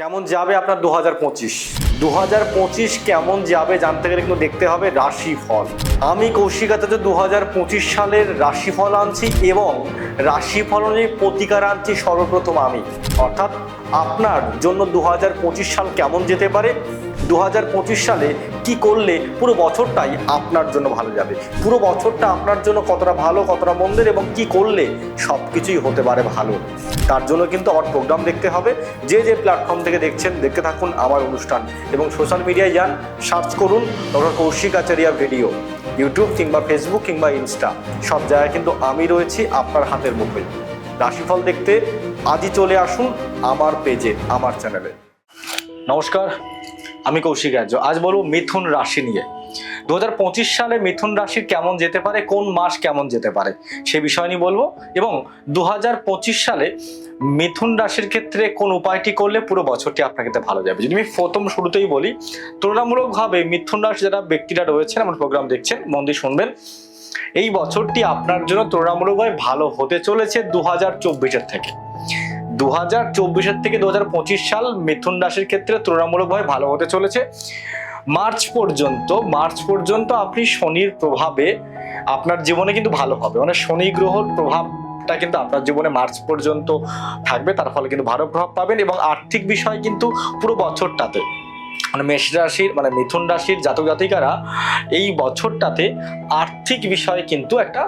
কেমন যাবে আপনার দু হাজার পঁচিশ? দু হাজার পঁচিশ কেমন যাবে জানতে গেলে কিন্তু দেখতে হবে রাশিফল। আমি কৌশিকাতে দু হাজার পঁচিশ সালের রাশিফল আনছি এবং রাশিফল অনুযায়ী প্রতিকার আনছি সর্বপ্রথম আমি। অর্থাৎ আপনার জন্য দু হাজার পঁচিশ সাল কেমন যেতে পারে? দু হাজার পঁচিশ সালে কি করলে পুরো বছরটাই আপনার জন্য ভালো যাবে? পুরো বছরটা আপনার জন্য কতটা ভালো, কতটা মন্দের এবং কি করলে সব কিছুই হতে পারে ভালো? তার জন্য কিন্তু আমার প্রোগ্রাম দেখতে হবে। যে যে প্ল্যাটফর্ম থেকে দেখছেন, দেখতে থাকুন আমার অনুষ্ঠান। এবং সোশ্যাল মিডিয়ায় যান সার্চ করুন doctor Kaushik Acharya video YouTube কিংবা ফেসবুক কিংবা ইনস্টা সব জায়গায় কিন্তু আমি রয়েছি আপনার হাতের মুখে। রাশিফল দেখতে আজই চলে আসুন আমার পেজে আমার চ্যানেলে নমস্কার। আমি কৌশিক আর্য আজ বলব মিথুন রাশি নিয়ে। দু হাজার পঁচিশ সালে মিথুন রাশির কেমন যেতে পারে, কোন মাস কেমন যেতে পারে, সে বিষয় নিয়ে বলব। এবং দু হাজার পঁচিশ সালে মিথুন রাশির ক্ষেত্রে কোন উপায়টি করলে পুরো বছরটি আপনার ক্ষেত্রে ভালো যাবে। যদি আমি প্রথম শুরুতেই বলি, তুলনামূলকভাবে মিথুন রাশি যারা ব্যক্তিরা রয়েছেন, আমার প্রোগ্রাম দেখছেন, মন দিয়ে শুনবেন, এই বছরটি আপনার জন্য তুলনামূলকভাবে ভালো হতে চলেছে দু হাজার থেকে। দু হাজার চব্বিশের থেকে দু হাজার পঁচিশ সাল মিথুন রাশির ক্ষেত্রে তুলনামূলকভাবে ভালো হতে চলেছে। মার্চ পর্যন্ত মার্চ পর্যন্ত আপনি শনির প্রভাবে আপনার জীবনে কিন্তু ভালো হবে। মানে শনি গ্রহর প্রভাবটা কিন্তু আপনার জীবনে মার্চ পর্যন্ত থাকবে। তার ফলে কিন্তু ভালো প্রভাব পাবেন এবং আর্থিক বিষয় কিন্তু পুরো বছরটাতে। মানে মেষ রাশির মানে মিথুন রাশির জাতক জাতিকারা এই বছরটাতে আর্থিক বিষয়ে কিন্তু একটা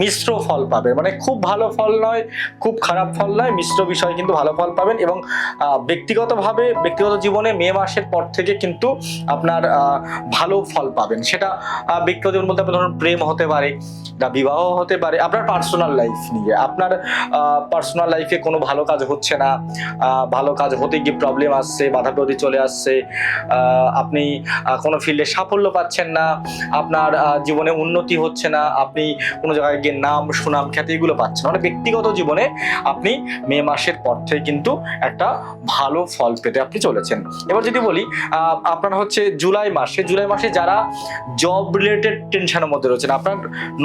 মিশ্র ফল পাবে মানে খুব ভালো ফল নয়, খুব খারাপ ফল নয়, মিশ্র বিষয় কিন্তু ভালো ফল পাবেন এবং ব্যক্তিগতভাবে, ব্যক্তিগত জীবনে মে মাসের পর থেকে কিন্তু আপনার ভালো ফল পাবেন। সেটা ব্যক্তিগত জীবন বলতে ধরুন প্রেম হতে পারে না বিবাহ হতে পারে, আপনার পার্সোনাল লাইফ নিয়ে। আপনার পার্সোনাল লাইফে কোনো ভালো কাজ হচ্ছে না ভালো কাজ হতে গিয়ে প্রবলেম আসছে বাধা প্রতি চলে আসছে আপনি কোনো ফিল্ডে সাফল্য পাচ্ছেন না, আপনার জীবনে উন্নতি হচ্ছে না, আপনি কোনো জায়গায় গিয়ে নাম, সুনাম, খ্যাতি এগুলো পাচ্ছেন মানে ব্যক্তিগত জীবনে আপনি মে মাসের পর থেকে কিন্তু একটা ভালো ফল পেতে আপনি চলেছেন। এবার যদি বলি আপনার হচ্ছে জুলাই মাসে জুলাই মাসে যারা জব রিলেটেড টেনশনের মধ্যে রয়েছেন, আপনার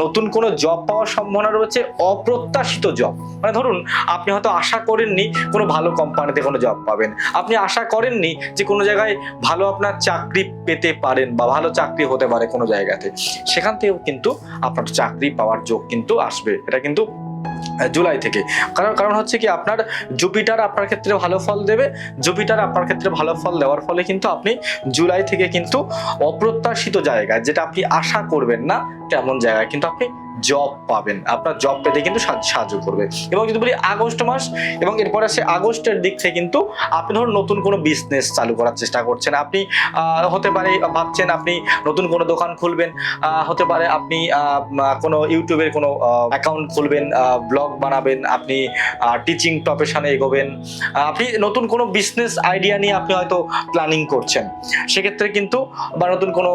নতুন কোনো জব পাওয়ার সম্ভাবনা রয়েছে, অপ্রত্যাশিত জব মানে ধরুন, আপনি হয়তো আশা করেননি কোনো ভালো কোম্পানিতে কোনো জব পাবেন। আপনি আশা করেননি যে কোনো জায়গায় ভালো আপনার চাকরি পেতে পারেন বা ভালো চাকরি হতে পারে কোনো জায়গাতে, সেখান থেকেও কিন্তু আপনার চাকরি পাওয়ার যোগ কিন্তু আসবে। এটা কিন্তু জুলাই থেকে। কারণ কারণ হচ্ছে কি, আপনার জুপিটার আপনার ক্ষেত্রে ভালো ফল দেবে, জুপিটার আপনার ক্ষেত্রে ভালো ফল দেওয়ার ফলে কিন্তু আপনি জুলাই থেকে কিন্তু অপ্রত্যাশিত জায়গায়, যেটা আপনি আশা করবেন না, তেমন জায়গায় কিন্তু আপনি জব পাবেন। আপনার জব পেতে কিন্তু সাহায্য- করবে। এবং যদি বলি আগস্ট মাস, এবং এরপর আসে আগস্টের দিক থেকে কিন্তু আপনি ধরুন নতুন কোনো বিজনেস চালু করার চেষ্টা করছেন। আপনি হতে পারে ভাবছেন আপনি নতুন কোনো দোকান খুলবেন হতে পারে আপনি কোনো ইউটিউবের কোনো অ্যাকাউন্ট খুলবেন ব্লগ বানাবেন, আপনি টিচিং প্রফেশনে এগোবেন আপনি নতুন কোনো বিজনেস আইডিয়া নিয়ে আপনি হয়তো প্ল্যানিং করছেন, সেক্ষেত্রে কিন্তু বা নতুন কোনো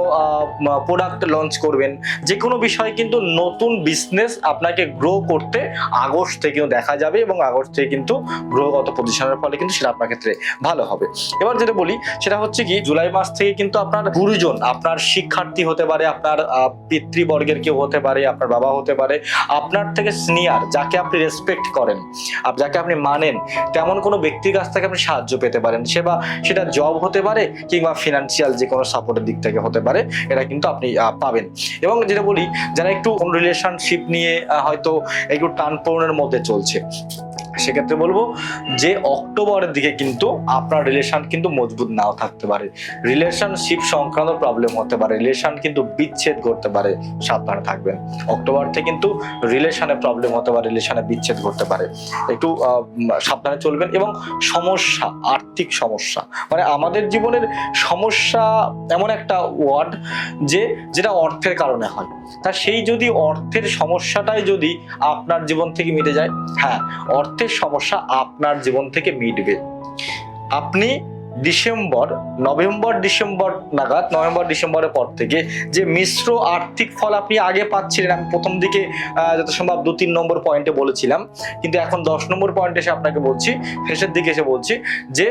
প্রোডাক্ট লঞ্চ করবেন যে কোনো বিষয়ে কিন্তু নতুন বিজনেস আপনাকে গ্রো করতে আগস্ট থেকেও দেখা যাবে এবং আগস্ট থেকে কিন্তু গ্রহগত পজিশনের ফলে কিন্তু সেটা আপনার ক্ষেত্রে ভালো হবে। এবার যেটা বলি, সেটা হচ্ছে কি, জুলাই মাস থেকে কিন্তু আপনার গুরুজন, আপনার শিক্ষার্থী হতে পারে, আপনার পিতৃবর্গের কেউ হতে পারে, আপনার বাবা হতে পারে, আপনার থেকে সিনিয়র যাকে আপনি রেসপেক্ট করেন আর যাকে আপনি মানেন, তেমন কোনো ব্যক্তির কাছ থেকে আপনি সাহায্য পেতে পারেন। সে বা সেটা জব হতে পারে কিংবা ফিনান্সিয়াল যে কোনো সাপোর্টের দিক থেকে হতে পারে, এটা কিন্তু আপনি পাবেন। এবং যেটা বলি, যারা একটু রিলেশনশিপ নিয়ে হয়তো একটু টানপোড়েনের মধ্যে চলছে সেক্ষেত্রে বলব যে অক্টোবরের দিকে কিন্তু আপনার রিলেশন কিন্তু মজবুত নাও থাকতে পারে। রিলেশনশিপ সংক্রান্ত প্রবলেম হতে পারে রিলেশন কিন্তু বিচ্ছেদ করতে পারে, সাবধানে থাকবেন। অক্টোবর থেকে কিন্তু রিলেশনে প্রবলেম হতে পারে রিলেশনে বিচ্ছেদ করতে পারে। একটু সাবধানে চলবেন এবং সমস্যা, আর্থিক সমস্যা। মানে আমাদের জীবনের সমস্যা এমন একটা ওয়ার্ড যে, যেটা অর্থের কারণে হয়। তা সেই যদি অর্থের সমস্যাটাই যদি আপনার জীবন থেকে মিটে যায় হ্যাঁ অর্থের সমস্যা আপনার জীবন থেকে মিটবে। আপনি ডিসেম্বর, নভেম্বর, ডিসেম্বর নাগাদ, নভেম্বর, ডিসেম্বরের পর থেকে যে মিশ্র আর্থিক ফল আপনি আগে পাচ্ছিলেন, আমি প্রথম দিকে যত সম্ভব দু তিন নম্বর পয়েন্টে বলেছিলাম, কিন্তু এখন দশ নম্বর পয়েন্টে এসে আপনাকে বলছি, শেষের দিকে এসে বলছি যে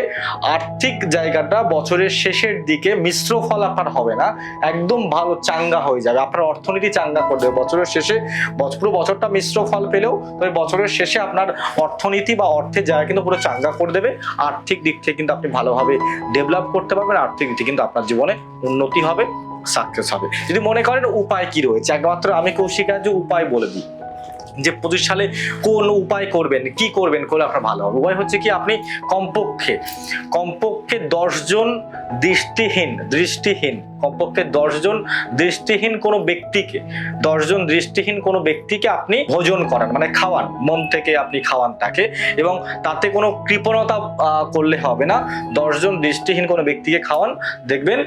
আর্থিক জায়গাটা বছরের শেষের দিকে মিশ্র ফল আপনার হবে না, একদম ভালো চাঙ্গা হয়ে যাবে, আপনার অর্থনীতি চাঙ্গা করে দেবে বছরের শেষে পুরো বছরটা মিশ্র ফল পেলেও, তবে বছরের শেষে আপনার অর্থনীতি বা অর্থের জায়গা কিন্তু পুরো চাঙ্গা করে দেবে, আর্থিক দিক থেকে কিন্তু আপনি ভালোভাবে ডেভেলপ করতে পারবেন আর্থিক দিক থেকে কিন্তু আপনার জীবনে উন্নতি হবে সাকসেস হবে। যদি মনে করেন উপায় কি রয়েছে? একমাত্র আমি কৌশিকার যে উপায় বলে দিই। যে পঁচিশ সালে কোন উপায় করবেন, কি করবেন, করলে আপনার ভালো হবে। উপায় হচ্ছে কি, আপনি কমপক্ষে কমপক্ষে দশজন দৃষ্টিহীন দৃষ্টিহীন, কমপক্ষে দশজন দৃষ্টিহীন কোনো ব্যক্তিকে দশজন দৃষ্টিহীন কোনো ব্যক্তিকে আপনি ভোজন করান মানে খাওয়ান, মন থেকে আপনি খাওয়ান তাকে, এবং তাতে কোনো কৃপণতা করলে হবে না। দশজন দৃষ্টিহীন কোনো ব্যক্তিকে খাওয়ান, দেখবেন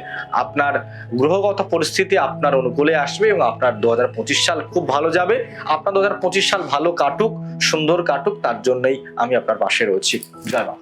আপনার গ্রহগত পরিস্থিতি আপনার অনুকূলে আসবে এবং আপনার দু হাজার পঁচিশ সাল খুব ভালো যাবে। আপনার দু হাজার পঁচিশ সাল ভালো কাটুক সুন্দর কাটুক তার জন্যই আমি আপনার পাশে রয়েছি। জয় মা